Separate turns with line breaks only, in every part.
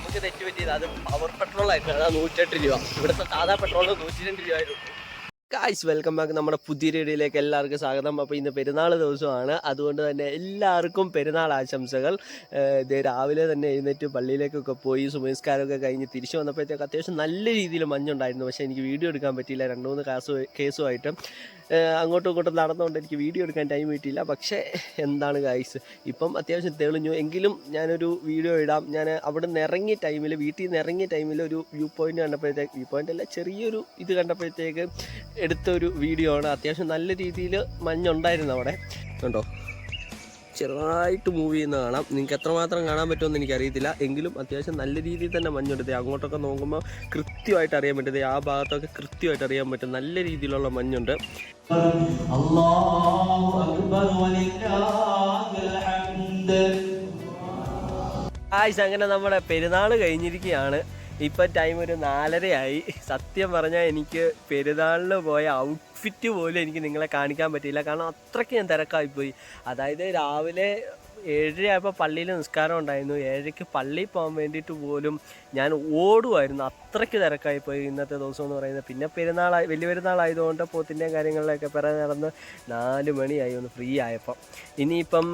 നമുക്ക് തെറ്റ് പറ്റിയത് അത് പവർ പെട്രോൾ ആയിരുന്നു. അതാ നൂറ്റെട്ട് രൂപ. ഇവിടുത്തെ സാധാ പെട്രോൾ നൂറ്റി രണ്ട് രൂപ ആയിരുന്നു വെൽക്കം ബാക്ക് നമ്മുടെ പുതിയ വീഡിയോയിലേക്ക് എല്ലാവർക്കും സ്വാഗതം. അപ്പോൾ ഇന്ന് പെരുന്നാൾ ദിവസമാണ്. അതുകൊണ്ട് തന്നെ എല്ലാവർക്കും പെരുന്നാൾ ആശംസകൾ. ഇത് രാവിലെ തന്നെ എഴുന്നേറ്റ് പള്ളിയിലേക്കൊക്കെ പോയി സുമസ്കാരമൊക്കെ കഴിഞ്ഞ് തിരിച്ചു വന്നപ്പോഴത്തേക്ക് അത്യാവശ്യം നല്ല രീതിയിൽ മഞ്ഞുണ്ടായിരുന്നു. പക്ഷേ എനിക്ക് വീഡിയോ എടുക്കാൻ പറ്റിയില്ല. രണ്ട് മൂന്ന് കാസ് കേസുമായിട്ട് അങ്ങോട്ടും ഇങ്ങോട്ടും നടന്നുകൊണ്ട് എനിക്ക് വീഡിയോ എടുക്കാൻ ടൈം കിട്ടിയില്ല. പക്ഷേ എന്താണ് ഗൈസ് ഇപ്പം അത്യാവശ്യം തെളിഞ്ഞു. എങ്കിലും ഞാനൊരു വീഡിയോ ഇടാം. ഞാൻ അവിടെ നിന്ന് ഇറങ്ങിയ ടൈമിൽ വീട്ടിൽ നിന്ന് ഇറങ്ങിയ ടൈമിൽ ഒരു വ്യൂ പോയിന്റ് കണ്ടപ്പോഴത്തേക്ക് വ്യൂ പോയിന്റ് അല്ല ചെറിയൊരു ഇത് കണ്ടപ്പോഴത്തേക്ക് എടുത്തൊരു വീഡിയോ ആണ്. അത്യാവശ്യം നല്ല രീതിയിൽ മഞ്ഞുണ്ടായിരുന്നു അവിടെ. കണ്ടോ? ചെറുതായിട്ട് മൂവ് ചെയ്യുന്ന കാണാം. നിങ്ങൾക്ക് എത്രമാത്രം കാണാൻ പറ്റുമെന്ന് എനിക്കറിയത്തില്ല. എങ്കിലും അത്യാവശ്യം നല്ല രീതിയിൽ തന്നെ മഞ്ഞുണ്ട് അങ്ങോട്ടൊക്കെ നോക്കുമ്പോൾ കൃത്യമായിട്ട് അറിയാൻ പറ്റുന്നത്. ആ ഭാഗത്തൊക്കെ കൃത്യമായിട്ട് അറിയാൻ പറ്റും. നല്ല രീതിയിലുള്ള മഞ്ഞുണ്ട്. ആയിസ് അങ്ങനെ നമ്മുടെ പെരുന്നാൾ കഴിഞ്ഞിരിക്കുകയാണ്. ഇപ്പം ടൈം ഒരു നാലരയായി. സത്യം പറഞ്ഞാൽ എനിക്ക് പെരുന്നാളിന് പോയ ഔട്ട്ഫിറ്റ് പോലും എനിക്ക് നിങ്ങളെ കാണിക്കാൻ പറ്റിയില്ല. കാരണം അത്രയ്ക്ക് ഞാൻ തിരക്കായിപ്പോയി. അതായത് രാവിലെ ഏഴരയായപ്പോൾ പള്ളിയിൽ നിസ്കാരം ഉണ്ടായിരുന്നു. ഏഴരയ്ക്ക് പള്ളിയിൽ പോകാൻ വേണ്ടിയിട്ട് പോലും ഞാൻ ഓടുമായിരുന്നു അത്രയ്ക്ക് തിരക്കായിപ്പോയി ഇന്നത്തെ ദിവസം എന്ന് പറയുന്നത്. പിന്നെ പെരുന്നാളായി വലിയ പെരുന്നാളായതുകൊണ്ട് പോത്തിന്റെയും കാര്യങ്ങളിലൊക്കെ പിറകെ നടന്ന് നാല് മണിയായി ഒന്ന് ഫ്രീ ആയപ്പം. ഇനിയിപ്പം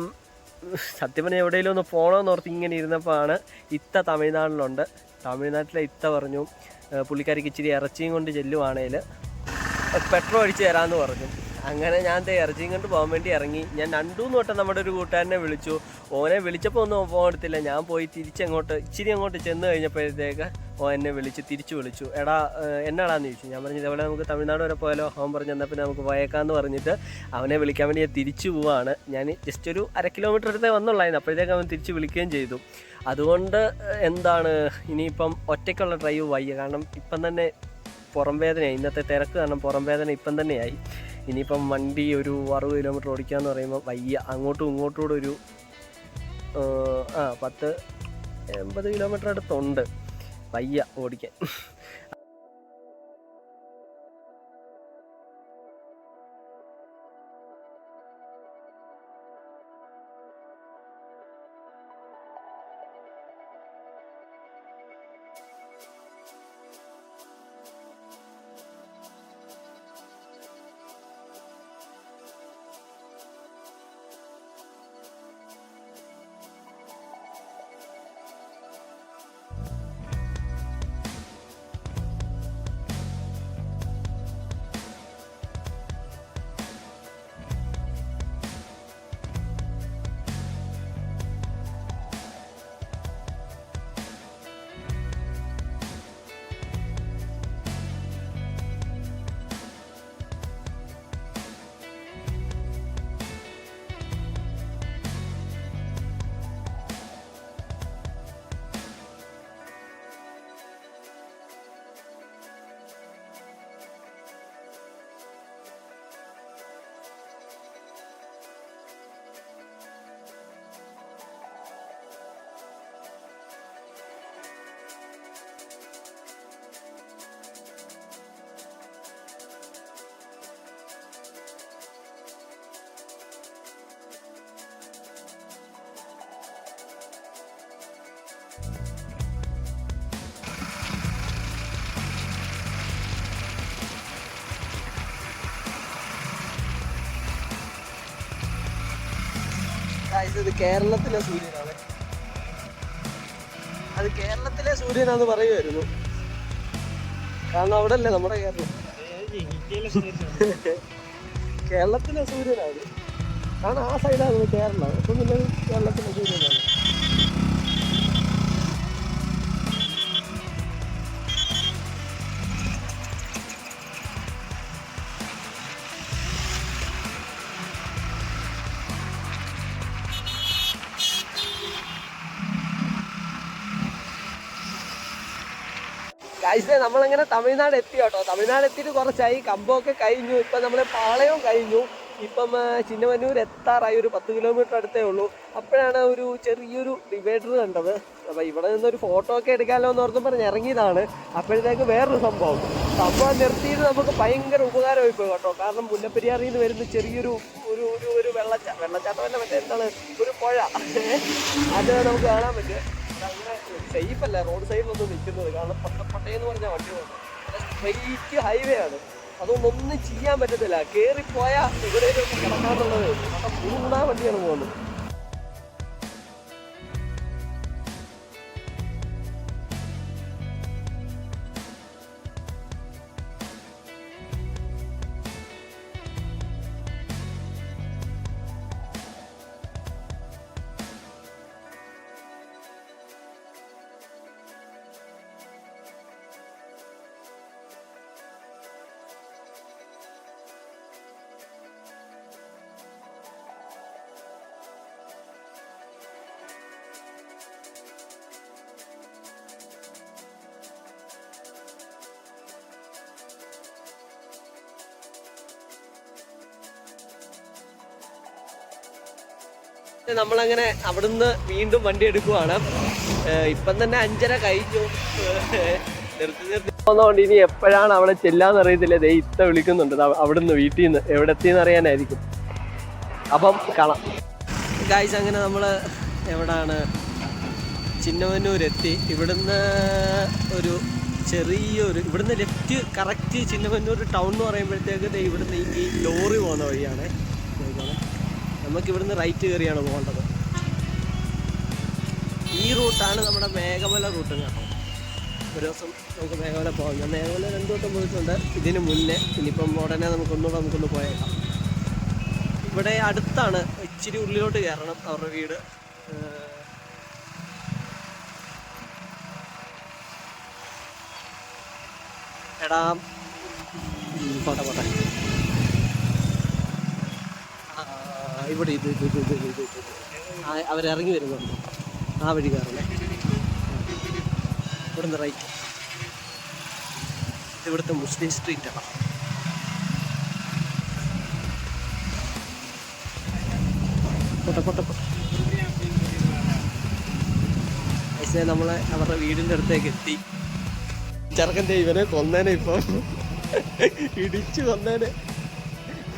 സത്യം പറഞ്ഞാൽ എവിടെയെങ്കിലും ഒന്ന് പോകണമെന്ന് ഓർത്ത് ഇങ്ങനെ ഇരുന്നപ്പോഴാണ് ഇത്ത തമിഴ്നാട്ടിലുണ്ട്. തമിഴ്നാട്ടിലെ ഇത്ത പറഞ്ഞു "ഏഹ് പുള്ളിക്കാരിക്ക് ഇച്ചിരി ഇറച്ചിയും കൊണ്ട് ചെല്ലുവാണേൽ പെട്രോൾ അടിച്ച് തരാമെന്ന് പറഞ്ഞു. അങ്ങനെ ഞാൻ ഇറച്ചിയും കൊണ്ട് പോകാൻ വേണ്ടി ഇറങ്ങി. ഞാൻ രണ്ടു മൂന്ന് വട്ടം നമ്മുടെ ഒരു കൂട്ടുകാരനെ വിളിച്ചു. ഓനെ വിളിച്ചപ്പോൾ ഒന്നും ഫോൺ എടുത്തില്ല ഞാൻ പോയി തിരിച്ചങ്ങോട്ട് ഇച്ചിരി അങ്ങോട്ട് ചെന്ന് കഴിഞ്ഞപ്പോഴത്തേക്ക് ഓ എന്നെ വിളിച്ച് തിരിച്ചു വിളിച്ചു. എടാ എന്നാടാന്ന് ചോദിച്ചു. ഞാൻ പറഞ്ഞു ഇതേപോലെ നമുക്ക് തമിഴ്നാട് വരെ പോയാലോ? അവൻ പറഞ്ഞു എന്നാൽ പിന്നെ നമുക്ക് പോയേക്കാന്ന് പറഞ്ഞിട്ട് അവനെ വിളിക്കാൻ വേണ്ടി ഞാൻ തിരിച്ചു പോവാണ്. ഞാൻ ജസ്റ്റ് ഒരു അര കിലോമീറ്റർ അടുത്തേ വന്നുള്ളായിരുന്നു. അപ്പോഴത്തേക്ക് അവൻ തിരിച്ച് വിളിക്കുകയും ചെയ്തു. അതുകൊണ്ട് എന്താണ് ഇനിയിപ്പം ഒറ്റയ്ക്കുള്ള ഡ്രൈവ് വയ്യ. കാരണം ഇപ്പം തന്നെ പുറം വേദനയായി ഇന്നത്തെ തിരക്ക് കാരണം പുറം വേദന ഇപ്പം തന്നെയായി. ഇനിയിപ്പം വണ്ടി ഒരു അറുപത് കിലോമീറ്റർ ഓടിക്കാന്ന് പറയുമ്പോൾ വയ്യ. അങ്ങോട്ടും ഇങ്ങോട്ടും കൂടെ ഒരു ആ പത്ത് എൺപത് കിലോമീറ്റർ അടുത്തുണ്ട്. വയ്യ ഓടിക്കാൻ. ഇത് കേരളത്തിലെ സൂര്യനാണ്. അത് കേരളത്തിലെ സൂര്യനാന്ന് പറയുമായിരുന്നു കാരണം അവിടെ അല്ലേ നമ്മുടെ കേരളം. കേരളത്തിലെ സൂര്യനാണ്. കാരണം ആ സൈഡാണ് കേരളം. അപ്പം പിന്നെ കേരളത്തിലെ സൂര്യനാണ്. കാഴ്ച നമ്മളങ്ങനെ തമിഴ്നാട് എത്തി കേട്ടോ. തമിഴ്നാട് എത്തിയിട്ട് കുറച്ചായി. കമ്പമൊക്കെ കഴിഞ്ഞു. ഇപ്പം നമ്മൾ പാളയവും കഴിഞ്ഞു. ഇപ്പം ചിന്നമന്നൂർ എത്താറായി. ഒരു പത്ത് കിലോമീറ്റർ അടുത്തേ ഉള്ളൂ. അപ്പോഴാണ് ഒരു ചെറിയൊരു ഡിവൈഡർ കണ്ടത്. അപ്പോൾ ഇവിടെ നിന്നൊരു ഫോട്ടോ ഒക്കെ എടുക്കാമല്ലോ എന്ന് ഓർത്തും പറഞ്ഞ് ഇറങ്ങിയതാണ്. അപ്പോഴത്തേക്ക് വേറൊരു സംഭവം. സംഭവം നിർത്തിയിട്ട് നമുക്ക് ഭയങ്കര ഉപകാരമായി പോയി കേട്ടോ. കാരണം മുല്ലപ്പെരിയാറിൽ നിന്ന് വരുന്ന ചെറിയൊരു ഒരു ഒരു ഒരു വെള്ളച്ചാട്ടം വെള്ളച്ചാട്ടമല്ല മറ്റേ എന്താണ്? ഒരു പുഴ. അത് നമുക്ക് കാണാൻ പറ്റും. സേഫ് അല്ല. റോഡ് സൈഡിലൊന്നും നിൽക്കുന്നത്. കാരണം പട്ടയെന്ന് പറഞ്ഞ വണ്ടി സ്ട്രെയിറ്റ് ഹൈവേ ആണ്. അതുകൊണ്ട് ഒന്നും ചെയ്യാൻ പറ്റത്തില്ല. കയറിപ്പോയാൽ ഇവിടെ കിടക്കാന്നുള്ളത്. മൂന്നാം വണ്ടിയാണ് പോകുന്നത്. നമ്മളങ്ങനെ അവിടുന്ന് വീണ്ടും വണ്ടി എടുക്കുവാണ്. ഇപ്പം തന്നെ അഞ്ചര കഴിഞ്ഞു. നിർത്തി നിർത്തി. ഇനി എപ്പോഴാണ് അവിടെ ചെല്ലാന്ന് അറിയത്തില്ല. ദേ ഇത്ത വിളിക്കുന്നുണ്ട്. അവിടുന്ന് വീട്ടിൽ നിന്ന് എവിടെ എത്തിയെന്ന് അറിയാനായിരിക്കും. അപ്പം കാണാം. ഗായ്സ് അങ്ങനെ നമ്മൾ എവിടാണ്? ചിന്നവന്നൂർ എത്തി ഇവിടുന്ന് ഒരു ചെറിയൊരു ഇവിടുന്ന് ലെഫ്റ്റ് കറക്റ്റ് ചിന്നവന്നൂർ ടൗൺ എന്ന് പറയുമ്പോഴത്തേക്ക് ഇവിടുന്ന് ഈ ലോറി പോകുന്ന വഴിയാണ്. നമുക്ക് ഇവിടുന്ന് റൈറ്റ് കയറിയാണ് പോകേണ്ടത്. ഈ റൂട്ടാണ് നമ്മുടെ മേഘമല റൂട്ട് കേട്ടോ. ഒരു ദിവസം നമുക്ക് മേഘമല പോകാം. ഞാൻ മേഘമല രണ്ടു വട്ടം പോയിട്ടുണ്ട്. ഇതിന് മുന്നേ ഇനിയിപ്പം ഉടനെ നമുക്കൊന്നുകൂടെ നമുക്കൊന്ന് പോയേക്കാം. ഇവിടെ അടുത്താണ് ഇച്ചിരി ഉള്ളിലോട്ട് കയറണം അവരുടെ വീട്. എടാ പോട്ടെ പോട്ടെ ആ, ഇവിടെ ഇത് ഇത് ഇത് ഇത് ഇത് അവരിറങ്ങി വരുന്നുണ്ട്. ആ വഴി കയറണേ ഇവിടുന്ന് റൈറ്റ് ഇത് ഇവിടുത്തെ മുസ്ലിം സ്ട്രീറ്റ് ആണ്. പോട്ടെ പോട്ടെ അവരുടെ വീടിന്റെ അടുത്തേക്ക് എത്തി. ചെറുക്കന്റെ ഇവനെ കൊന്നേനെ ഇപ്പം. ഇടിച്ചു കൊന്നേനെ.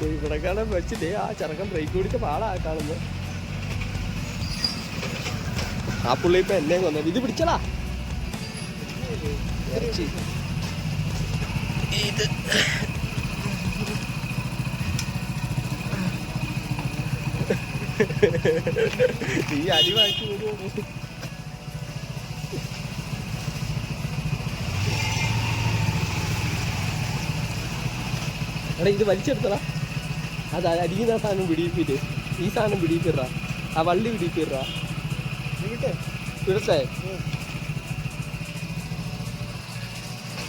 ഇവിടെ കാണാൻ വെച്ചിട്ടേ ആ ചെറുക്കൻ ബ്രേക്ക് പിടിച്ച പാടാ കാണുന്നു. ആ പുള്ളി ഇപ്പൊ എന്നെയും കൊന്നത് ഇത് പിടിച്ചടാ. ഇറച്ചി. ഇത്. നീ അരി വാങ്ങിച്ചു എടാ ഇത് വലിച്ചെടുത്തടാ. അത് അരിയുന്ന സാധനം പിടിപ്പിട്ട് ഈ സാധനം പിടിപ്പിട ആ വള്ളി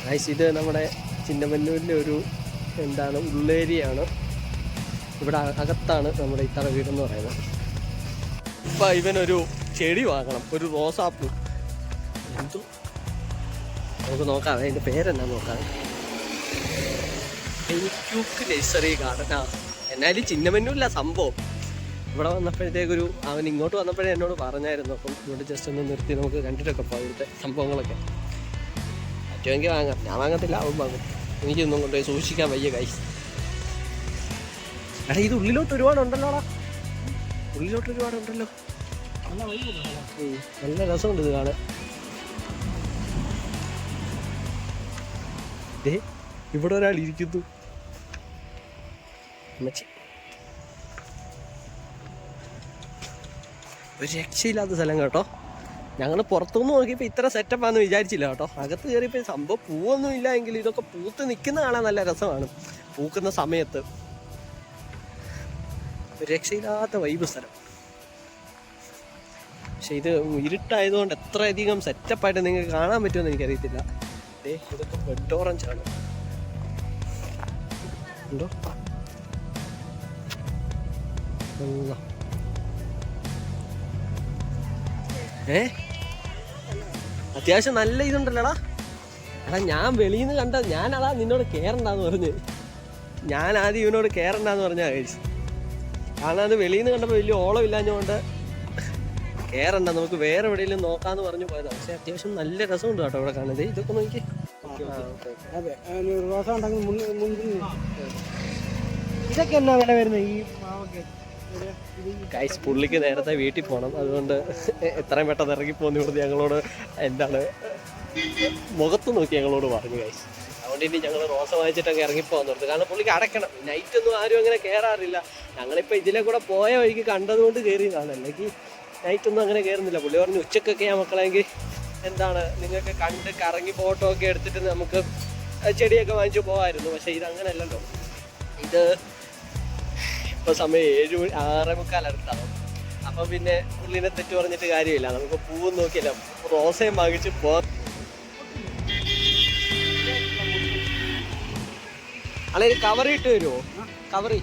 ഗൈസ് ഇത് നമ്മുടെ ചിന്നമല്ലൂരിലെ ഒരു എന്താണ് ഉള്ളേരിയാണ്. ഇവിടെ അകത്താണ് നമ്മുടെ ഇത്തറ വീടെന്ന് പറയുന്നത്. ഇപ്പൊ ഇവനൊരു ചെടി വാങ്ങണം. ഒരു റോസാപ്പൂ എന്തോ? നമുക്ക് നോക്കാം. അതിന്റെ പേരെന്നാ നോക്കാം. എനിക്ക് നഴ്സറി ഗാർഡനാണ് എന്നാലും ചിഹ്നമെന്നുമില്ല സംഭവം. ഇവിടെ വന്നപ്പോഴത്തേക്കൊരു അവൻ ഇങ്ങോട്ട് വന്നപ്പോഴേ എന്നോട് പറഞ്ഞായിരുന്നു. അപ്പം ഇവിടെ ജസ്റ്റ് ഒന്ന് നിർത്തി നമുക്ക് കണ്ടിട്ടൊക്കെ പോകാം ഇവിടുത്തെ സംഭവങ്ങളൊക്കെ. പറ്റുമെങ്കിൽ വാങ്ങാം. ഞാൻ വാങ്ങത്തില്ല അവൻ വാങ്ങും. എനിക്കൊന്നും കൊണ്ടുപോയി സൂക്ഷിക്കാൻ വയ്യ കൈ എടാ ഇത് ഉള്ളിലോട്ട് ഒരുപാടുണ്ടല്ലോടാ. ഉള്ളിലോട്ട് ഒരുപാടുണ്ടല്ലോ. നല്ല രസമുണ്ട് ഇത് കാണാൻ. ഇവിടെ ഒരാൾ ഇരിക്കുന്നു. അമ്മച്ചി. ഒരു രക്ഷയില്ലാത്ത സ്ഥലം കേട്ടോ. ഞങ്ങൾ പുറത്തുനിന്ന് നോക്കിയപ്പോൾ ഇത്ര സെറ്റപ്പാന്ന് വിചാരിച്ചില്ല കേട്ടോ. അകത്ത് കയറിയപ്പോൾ സംഭവം പൂവൊന്നും ഇല്ല എങ്കിൽ ഇതൊക്കെ പൂത്ത് നിൽക്കുന്ന കാണാൻ നല്ല രസമാണ്. പൂക്കുന്ന സമയത്ത്. രക്ഷയില്ലാത്ത വൈബ് സ്ഥലം. പക്ഷെ ഇത് ഇരുട്ടായതുകൊണ്ട് എത്രയധികം സെറ്റപ്പായിട്ട് നിങ്ങൾക്ക് കാണാൻ പറ്റുമെന്ന് എനിക്കറിയത്തില്ല. ഇതൊക്കെ ബെഡ് ഓറഞ്ച് ആണ്. ഉണ്ടോ. ഏ? അത്യാവശ്യം നല്ല ഇതുണ്ടല്ലോടാ. എടാ ഞാൻ വെളിയിൽ നിന്ന് കണ്ട ഞാനതാ നിന്നോട് കേറണ്ടെന്ന് പറഞ്ഞ്. ഞാൻ ആദ്യം ഇവനോട് കേറണ്ടെന്ന് പറഞ്ഞാ കഴിച്ചു കാരണം അത് വെളിയിൽ നിന്ന് കണ്ടപ്പോൾ വലിയ ഓളം ഇല്ലാഞ്ഞുകൊണ്ട് കേറണ്ട നമുക്ക് വേറെ എവിടെയെങ്കിലും നോക്കാന്ന് പറഞ്ഞു പോയതാണ് പക്ഷെ അത്യാവശ്യം നല്ല രസമുണ്ട് കേട്ടോ ഇവിടെ കാണുന്നത് ഇതൊക്കെ നോക്കി.
അതെ ഇതൊക്കെ എന്നാ വില വരുന്നത് ഈ മാവൊക്കെ?
ഗൈസ് പുള്ളിക്ക് നേരത്തെ വീട്ടിൽ പോകണം അതുകൊണ്ട് എത്രയും പെട്ടെന്ന് ഇറങ്ങി പോന്നു ഇവിടുന്ന് ഞങ്ങളോട് എന്താണ് മുഖത്ത് നോക്കി ഞങ്ങളോട് പറഞ്ഞു കൈസ് അതുകൊണ്ട് ഇനി ഞങ്ങൾ റോസ വാങ്ങിച്ചിട്ടൊക്കെ ഇറങ്ങിപ്പോകാൻ ഓർത്തു കാരണം പുള്ളിക്ക് അടയ്ക്കണം. നൈറ്റ് ഒന്നും ആരും അങ്ങനെ കയറാറില്ല ഞങ്ങളിപ്പോൾ ഇതിലെ കൂടെ പോയ വഴിക്ക് കണ്ടതുകൊണ്ട് കയറിയതാണ് അല്ലെങ്കിൽ നൈറ്റ് ഒന്നും അങ്ങനെ കയറുന്നില്ല പുള്ളി പറഞ്ഞു ഉച്ചക്കൊക്കെ ഞാൻ മക്കളെങ്കിൽ എന്താണ് നിങ്ങൾക്ക് കണ്ട് കറങ്ങി ഫോട്ടോ ഒക്കെ എടുത്തിട്ട് നമുക്ക് ചെടിയൊക്കെ വാങ്ങിച്ചു പോകാമായിരുന്നു പക്ഷേ ഇത് അങ്ങനെയല്ലല്ലോ ഇത് ഇപ്പൊ സമയം ഏഴ് മണി ആറേ മുക്കാൽ അടുത്താണ്. അപ്പൊ പിന്നെ പുള്ളിനെ തെറ്റ് പറഞ്ഞിട്ട് കാര്യമില്ല. നമുക്ക് പൂവ് നോക്കിയല്ല. റോസയും വാങ്ങിച്ച് പോ അല്ലെ കവറി ഇട്ട് വരുമോ കവറി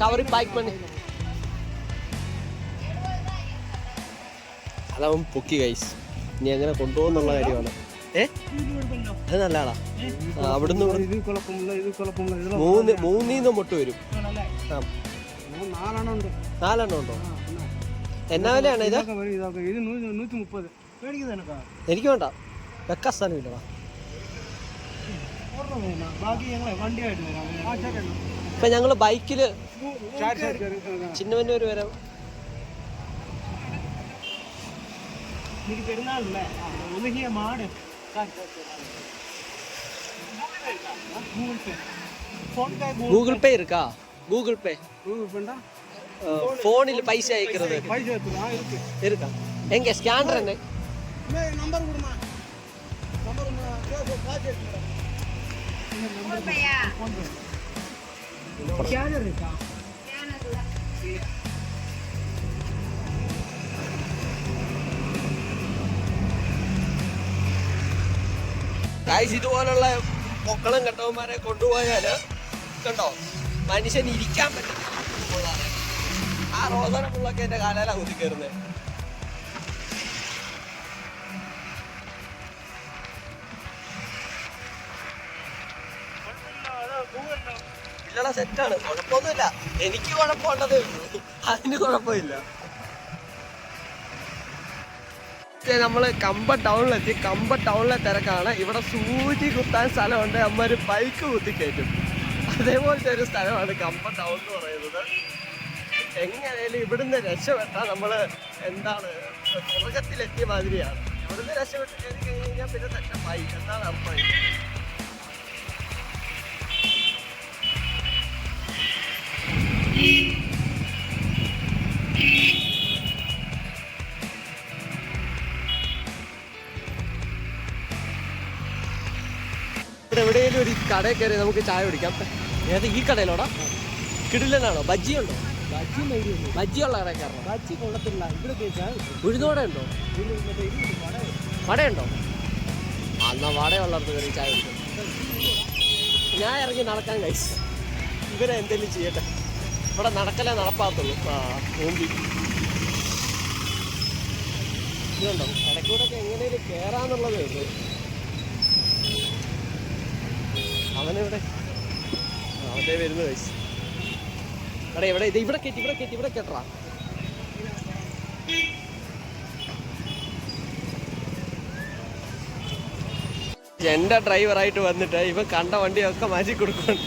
കവറി പാക്ക് പണി അതവൻ പൊക്കി കൈസ് ഇനി എങ്ങനെ കൊണ്ടുപോകുന്നുള്ള കാര്യമാണ്. ഏ? അത് നല്ല ആളാ. അവിടുന്ന് മൂന്ന് മൂന്നീന്ന് മുട്ട് വരും. ആ.
നാലെണ്ണം ഉണ്ട്
നാലെണ്ണം ഉണ്ടോ
ആ, പിന്നെ.
എന്നാ വിലയാണ് ഇത്
ഇതൊക്കെ വരും ഇതൊക്കെ ഇത് നൂ- നൂറ്റി മുപ്പത് മേടിക്കുന്നത് എനക്കാ
എനിക്ക് വേണ്ട വെക്കാൻ സ്ഥലമില്ലടാ
ഒരെണ്ണം വേണം. ബാക്കി ഞങ്ങളെ വണ്ടിയായിട്ട് തരാം ആ ചേട്ടൻ
ഇപ്പൊ ഞങ്ങള് ബൈക്കില്
ചാരി ചാരി ചാരി ആ.
ചിന്നവന്നൂര് വരെ
എനിക്ക് പെരുന്നാളല്ലേ ഒതുങ്ങിയ മാട് Google Pay PhonePe
Google Pay இருக்கா ഗൂഗിൾ പേ
ഗൂഗിൾ പേ
ഫോണിൽ പൈസ അയക്കുന്നത്
പൈസ എടുത്തു ആ இருக்கு
இருக்கா எங்க ஸ்கேனர் என்ன
மே நம்பர் கொடுமா நம்பர் காசு எடுத்துக்கிறேன் ஸ்கேனர் இருக்கா
ഗായ്സ് ഇതുപോലുള്ള പൊക്കളം കെട്ടവന്മാരെ കൊണ്ടുപോയാല് കണ്ടോ മനുഷ്യൻ ഇരിക്കാൻ പറ്റും ആ റോസന പുള്ളൊക്കെ എന്റെ കാലാല കുതിക്കരുത് ഇല്ലടാ സെറ്റാണ് കുഴപ്പമൊന്നുമില്ല എനിക്ക് കുഴപ്പമുണ്ടതേ അതിന് കുഴപ്പമില്ല നമ്മൾ കമ്പ ടൗണിലെത്തി. കമ്പ ടൗണിലെ തിരക്കാണ്. ഇവിടെ സൂചി കുത്താൻ സ്ഥലമുണ്ട്. അമ്മ ഒരു ബൈക്ക് കുത്തി കയറ്റും അതേപോലത്തെ ഒരു സ്ഥലമാണ് കമ്പ ടൗൺ എന്ന് പറയുന്നത്. എങ്ങനെയായാലും ഇവിടുന്ന് രക്ഷപ്പെട്ടാൽ നമ്മൾ എന്താണ് സ്വർഗത്തിലെത്തിയ മാതിരിയാണ്. ഇവിടുന്ന് രക്ഷപ്പെട്ട് കയറി കഴിഞ്ഞ് കഴിഞ്ഞാൽ പിന്നെ തെറ്റമായി എന്താണ് അർത്ഥം? എവിടെയെങ്കിലും ഒരു കടയിൽ കയറി നമുക്ക് ചായ കുടിക്കാം. ഏത് ഈ കടയിലോടാ? കിടിലനാണോ? ബജ്ജി ഉണ്ടോ.
ബജ്ജി മൈരി
ബജ്ജി
കൊള്ളത്തില്ല. ഇവിടെ
ഉഴുന്നോട ഉണ്ടോ? വടയുണ്ടോ കയറി ചായ കുടിക്കാം ഞാൻ ഇറങ്ങി നടക്കാൻ കഴിച്ചു ഇവരെ എന്തെങ്കിലും ചെയ്യട്ടെ. ഇവിടെ നടക്കലേ നടപ്പാത്തുള്ളൂ ആ നോമ്പി ഇതുണ്ടോ കടക്കൂടൊക്കെ എങ്ങനെയും കയറാന്നുള്ളതേ ഉള്ളൂ അവനെവിടെ. അവന്റെ വരുന്നു കഴിച്ചു എടാ ഇവിടെ ഇത് ഇവിടെ കയറ്റി ഇവിടെ കയറ്റി ഇവിടെ കെട്ടറാ. എന്റെ ഡ്രൈവറായിട്ട് വന്നിട്ട് ഇവൻ കണ്ട വണ്ടിയൊക്കെ മാറ്റി കൊടുക്കണം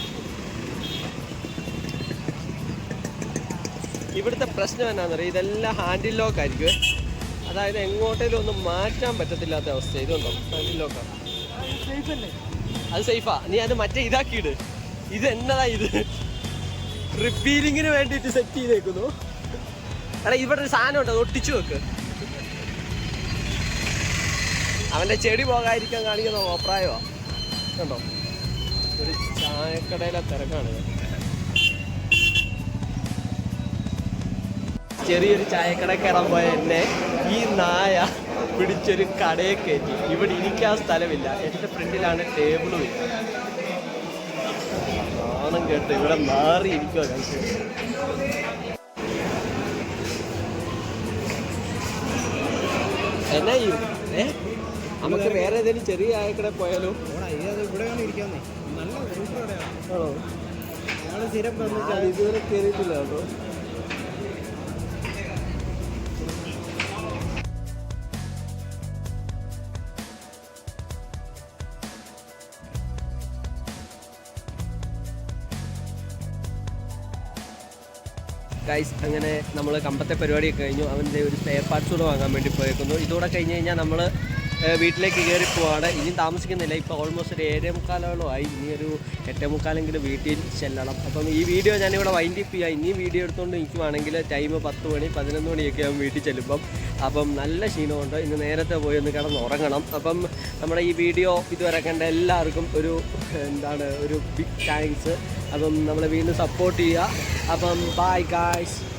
ഇവിടുത്തെ പ്രശ്നം എന്നാന്നറിയാം ഇതെല്ലാം ഹാൻഡിൽ ലോക്ക് ആയിരിക്കും അതായത് എങ്ങോട്ടേലും ഒന്നും മാറ്റാൻ പറ്റത്തില്ലാത്ത അവസ്ഥ ഇതുണ്ടോ? ഹാൻഡിൽ ലോക്കാണ് അത് സേഫാ നീ അത് മറ്റേ ഇതാക്കിയിട്. ഇത് എന്നതാ ഇത്? റിപ്പീലിങ്ങിന് വേണ്ടിയിട്ട് സെറ്റ് ചെയ്തേക്കുന്നു. എടാ ഇവിടെ ഒരു സാധനം ഉണ്ട് അത് ഒട്ടിച്ചു വെക്ക്. അവന്റെ ചെടി പോകാതിരിക്കാൻ കാണിക്കുന്ന അഭിപ്രായമോ? കണ്ടോ? ഒരു ചായക്കടയിലെ തിരക്കാണ്. ചെറിയൊരു ചായക്കട കയറാൻ പോയ എന്നെ ഈ നായ പിടിച്ചൊരു കടയെ കയറ്റി. ഇവിടെ ഇരിക്കാൻ സ്ഥലമില്ല. എന്റെ ഫ്രണ്ടിലാണ് ടേബിളും ഇല്ല. നാണം കേട്ട് ഇവിടെ മാറി ഇരിക്കുക കഴിച്ചു എന്നാ ചെയ്യും ഏ? നമുക്ക് വേറെ ഏതെങ്കിലും ചെറിയ ആയക്കടെ പോയാലോ?
ഇവിടെയാണ് ഇരിക്കാന്നേ നല്ല
ആണോ? ഇതുവരെ കയറിയിട്ടില്ല കേട്ടോ. ഗൈസ് അങ്ങനെ നമ്മൾ കമ്പത്തെ പരിപാടിയൊക്കെ കഴിഞ്ഞു. അവന്റെ ഒരു സ്പെയർ പാർട്സ് കൂടെ വാങ്ങാൻ വേണ്ടി പോയേക്കുന്നു. ഇതോടെ കഴിഞ്ഞ് കഴിഞ്ഞാൽ നമ്മൾ വീട്ടിലേക്ക് കയറി പോവാണ്. ഇനി താമസിക്കുന്നില്ല. ഇപ്പോൾ ഓൾമോസ്റ്റ് ഒരു ഏഴേ മുക്കാലോളം ആയി. ഇനി ഒരു എട്ടേ മുക്കാലെങ്കിലും വീട്ടിൽ ചെല്ലണം. അപ്പം ഈ വീഡിയോ ഞാനിവിടെ വൈൻഡ് അപ്പ് ചെയ്യാം. ഇനി വീഡിയോ എടുത്തുകൊണ്ട് നിൽക്കുവാണെങ്കിൽ ടൈം പത്ത് മണി പതിനൊന്ന് മണിയൊക്കെ ആകും വീട്ടിൽ ചെല്ലുമ്പം. അപ്പം നല്ല ക്ഷീണമുണ്ട്. ഇന്ന് നേരത്തെ പോയി ഒന്ന് കിടന്ന് ഉറങ്ങണം അപ്പം നമ്മുടെ ഈ വീഡിയോ ഇതുവരെ കണ്ട എല്ലാവർക്കും ഒരു എന്താണ് ഒരു ബിഗ് താങ്ക്സ് അപ്പം നമ്മളെ വീണ്ടും സപ്പോർട്ട് ചെയ്യുക. അപ്പം ബൈ ഗായ്സ്